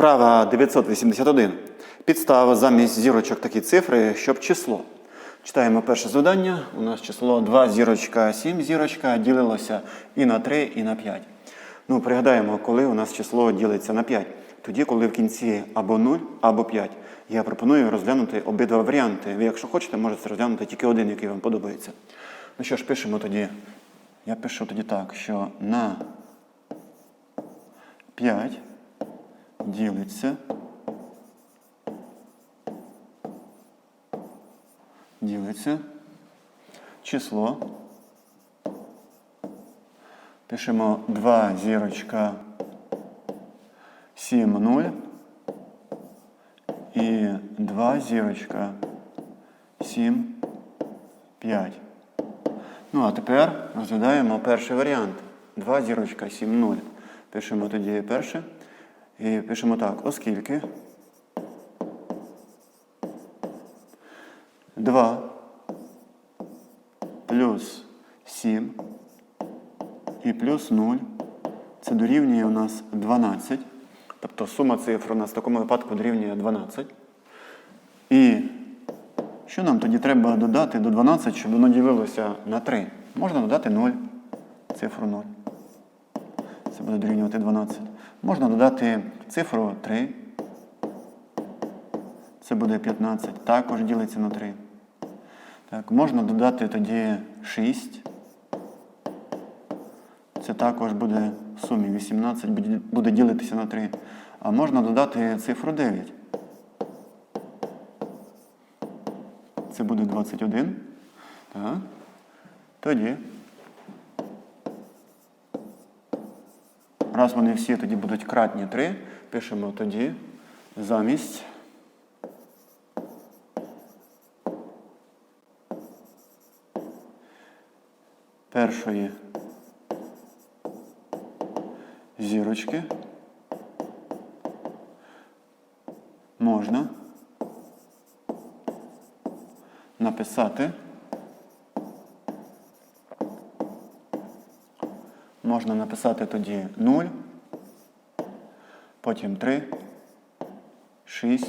Вправа 981. Підстава замість зірочок такі цифри, щоб число. Читаємо перше завдання. У нас число 2 зірочка 7 зірочка ділилося і на 3, і на 5. Ну, пригадаємо, коли у нас число ділиться на 5. Тоді, коли в кінці або 0, або 5. Я пропоную розглянути обидва варіанти. Ви, якщо хочете, можете розглянути тільки один, який вам подобається. Ну що ж, пишемо тоді. Я пишу тоді так, що на 5 ділиться. Ділиться число. Пишемо 2 зірочка 7 0 і 2 зірочка 7 5. Ну, а тепер розглядаємо перший варіант. 2 зірочка 7 0. Пишемо тоді перше. І пишемо так, оскільки 2 плюс 7 і плюс 0 це дорівнює у нас 12. Тобто сума цифр у нас в такому випадку дорівнює 12. І що нам тоді треба додати до 12, щоб воно ділилося на 3? Можна додати 0, цифру 0. Це буде дорівнювати 12. Можна додати цифру 3. Це буде 15. Також ділиться на 3. Так, можна додати тоді 6. Це також буде в сумі 18, буде- ділитися на 3. А можна додати цифру 9. Це буде 21. Так. Тоді. Раз вони всі тоді будуть кратні 3, пишемо тоді замість. Першої зірочки можна написати. Можна написати тоді 0, потім 3, 6,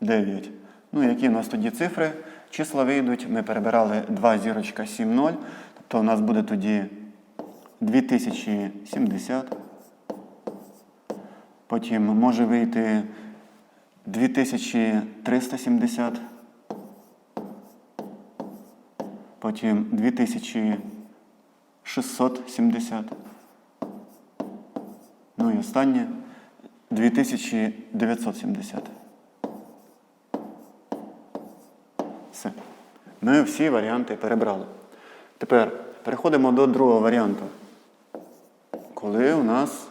9. Ну, які у нас тоді цифри? Числа вийдуть. Ми перебирали 2 зірочка 7, 0. Тобто у нас буде тоді 2070. Потім може вийти 2370. Потім 2670. Ну і останнє 2970. Все. Ми всі варіанти перебрали. Тепер переходимо до другого варіанту. Коли у нас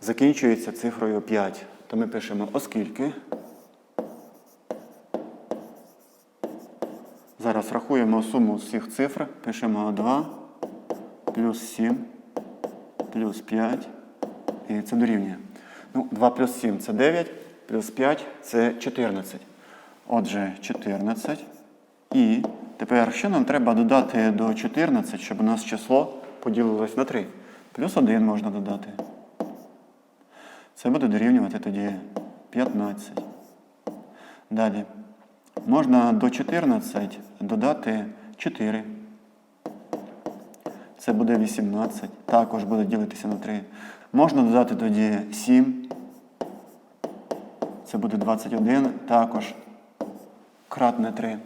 закінчується цифрою 5, то ми пишемо оскільки. Зараз рахуємо суму всіх цифр. Пишемо 2 плюс 7 плюс 5. І це дорівнює. Ну, 2 плюс 7 це 9, плюс 5 це 14. Отже, 14. І тепер що нам треба додати до 14, щоб у нас число поділилось на 3? Плюс 1 можна додати. Це буде дорівнювати тоді 15. Далі. Можна до 14 додати 4. Це буде 18. Також буде ділитися на 3. Можна додати тоді 7. Це буде 21. Також кратне 3.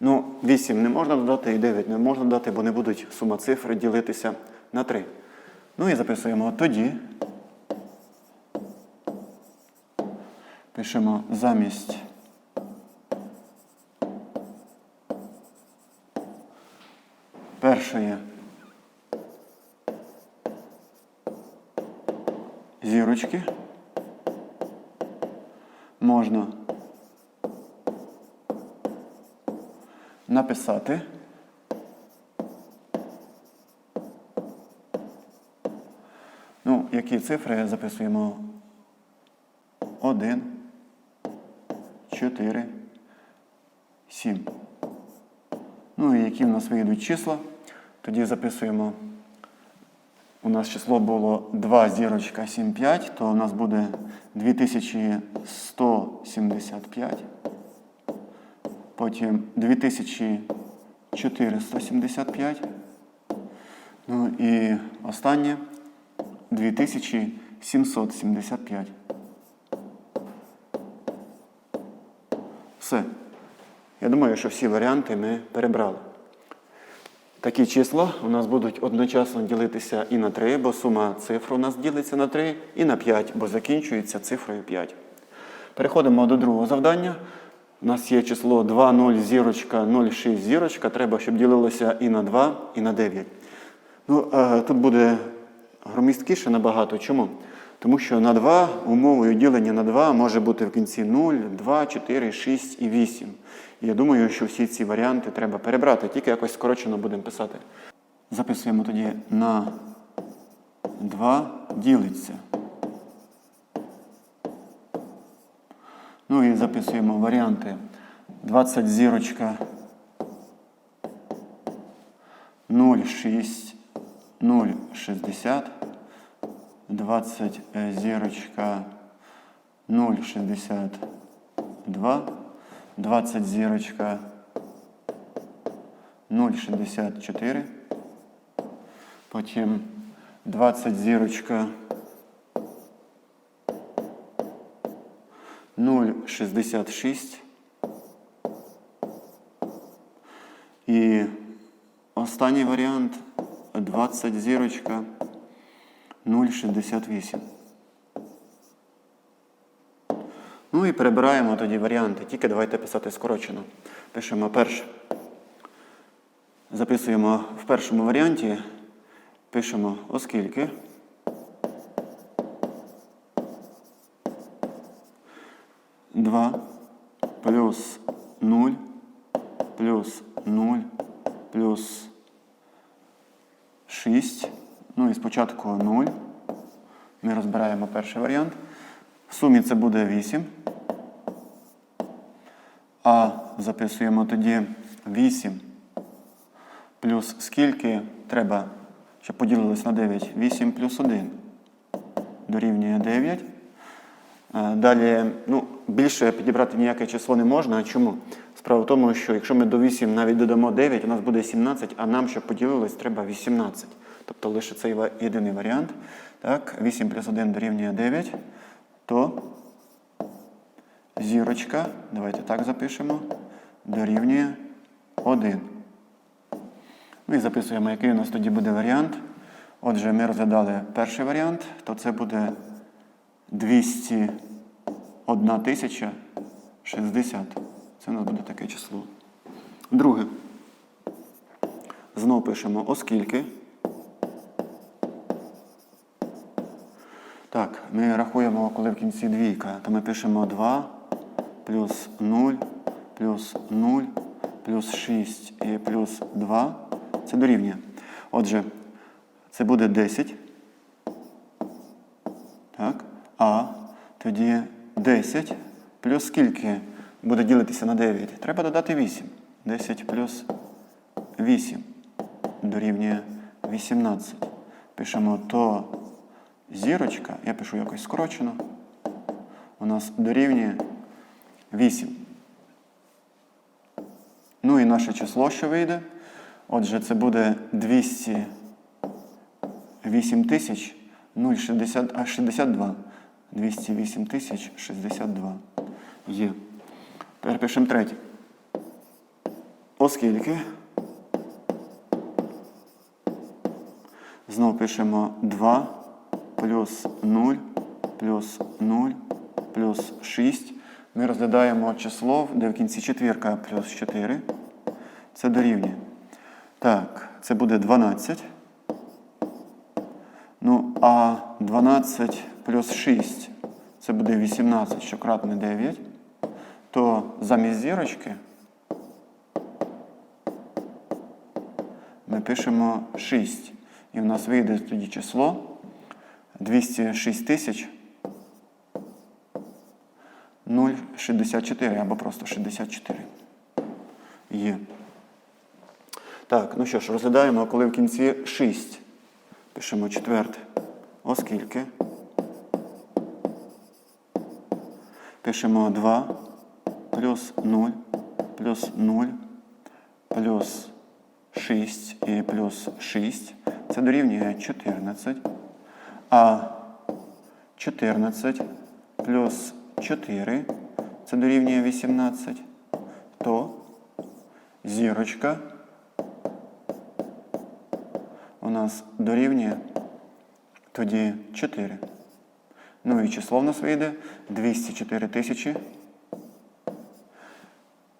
Ну, 8 не можна додати і 9 не можна додати, бо не будуть сума цифр ділитися на 3. Ну і записуємо тоді. Пишемо замість. Першої зірочки можна написати. Ну, які цифри записуємо? 1, 4, 7. Ну і які в нас вийдуть числа, тоді записуємо у нас число було 2 зірочка 7, 5, то у нас буде 2175. Потім 2475. Ну і останнє 2775. Все. Я думаю, що всі варіанти ми перебрали. Такі числа у нас будуть одночасно ділитися і на 3, бо сума цифр у нас ділиться на 3, і на 5, бо закінчується цифрою 5. Переходимо до другого завдання. У нас є число 2, 0, зірочка, 0, 6, зірочка. Треба, щоб ділилося і на 2, і на 9. Ну, е, тут буде громісткіше набагато. Чому? Тому що на 2 умовою ділення на 2 може бути в кінці 0, 2, 4, 6 і 8. І я думаю, що всі ці варіанти треба перебрати, тільки якось скорочено будемо писати. Записуємо тоді на 2 ділиться. Ну і записуємо варіанти 20 зірочка 0,6, 0,60, 20 е, зірочка 0,62, 20 зірочка 0,64, потім 20 зірочка 0,66 і останній варіант 20 зірочка 0,68. Ну і перебираємо тоді варіанти. Тільки давайте писати скорочено. Пишемо перше. Записуємо в першому варіанті. Пишемо оскільки. Два плюс 0 плюс 0 плюс 6. Ну і спочатку 0. Ми розбираємо перший варіант. В сумі це буде 8. А записуємо тоді 8 плюс скільки треба, щоб поділилось на 9. 8 плюс 1 дорівнює 9. Е, Далі, ну, більше підібрати ніяке число не можна. Чому? Справа в тому, що якщо ми до 8 навіть додамо 9, у нас буде 17, а нам, щоб поділилось, треба 18. Тобто лише цей єдиний варіант. Так, 8 плюс 1 дорівнює 9, то зірочка, давайте так запишемо, дорівнює 1. Ну і записуємо, який у нас тоді буде варіант. Отже, ми розглядали перший варіант, то це буде 201 тисяча 60. Це у нас буде таке число. Друге. Знову пишемо оскільки. Так, ми рахуємо, коли в кінці двійка, то ми пишемо 2 плюс 0 плюс 0 плюс 6 і плюс 2. Це дорівнює. Отже, це буде 10. Так. А тоді 10 плюс скільки буде ділитися на 9? Треба додати 8. 10 плюс 8 дорівнює 18. Пишемо то зірочка, я пишу якось скорочено. У нас дорівнює 8. Ну і наше число, що вийде. Отже, це буде 208 тисяч 060, а 62. 208 тисяч 62. Є. Тепер пишемо третє. Оскільки. Знову пишемо 2 плюс 0 плюс 0 плюс 6. Ми розглядаємо число, де в кінці четвірка плюс 4. Це дорівнює. Так, це буде 12. Ну, а 12 плюс 6 це буде 18, що кратне 9. То замість зірочки ми пишемо 6. І в нас вийде тоді число 206 тисяч 0,64 або просто 64. Є. Так, ну що ж, розглядаємо, коли в кінці 6. Пишемо четверте. Оскільки. Пишемо 2 плюс 0 плюс 0 плюс 6 і плюс 6. Це дорівнює 14. А 14 плюс 4 це дорівнює 18. То зірочка у нас дорівнює тоді 4. Ну і число в нас вийде 204 тисячі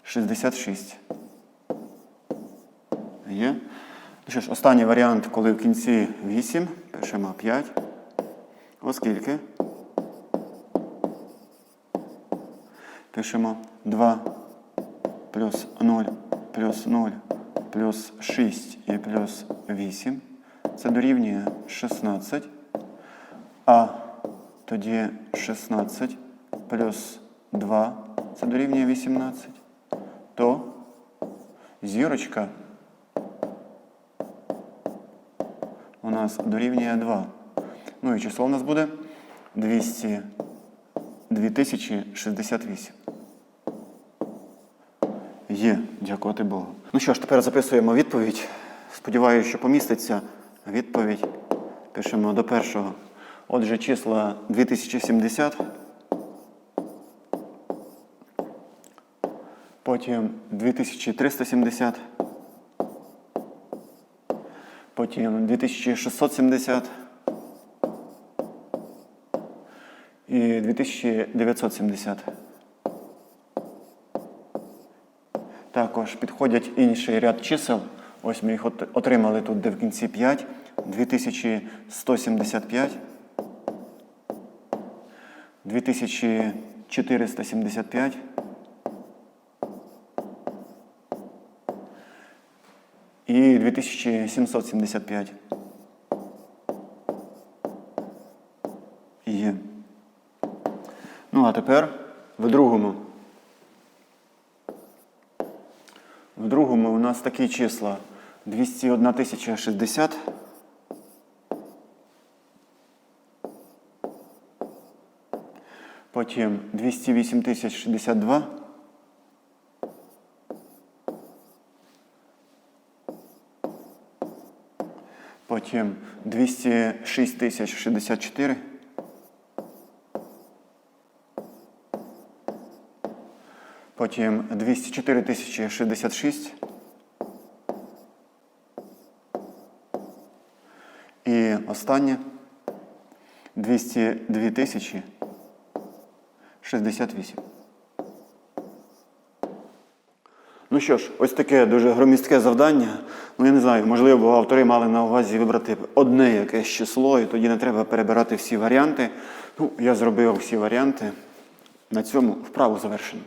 66. Є. Ну що ж, останній варіант, коли в кінці 8, пишемо 5. Оскільки пишемо 2 плюс 0 плюс 0 плюс 6 і плюс 8. Це дорівнює 16. А тоді 16 плюс 2 це дорівнює 18. То зірочка у нас дорівнює 2. Ну і число у нас буде 200, 2068. Є, дякувати Богу. Ну що ж, тепер записуємо відповідь. Сподіваюся, що поміститься відповідь. Пишемо до першого. Отже, числа 2070. Потім 2370. Потім 2670. І 2970. Також підходять інший ряд чисел. Ось ми їх отримали тут, де в кінці 5. 2175. 2475. І 2775. Є. Ну, а тепер в другому. В другому у нас такі числа 201 тисяча 60. Потім 208 тисяч 62. Потім 206 тисяч 64. Потім 204 тисячі 66. І останнє 202 тисячі 68. Ну що ж, ось таке дуже громістке завдання. Ну я не знаю, можливо, автори мали на увазі вибрати одне якесь число, і тоді не треба перебирати всі варіанти. Ну, я зробив всі варіанти. На цьому вправу завершено.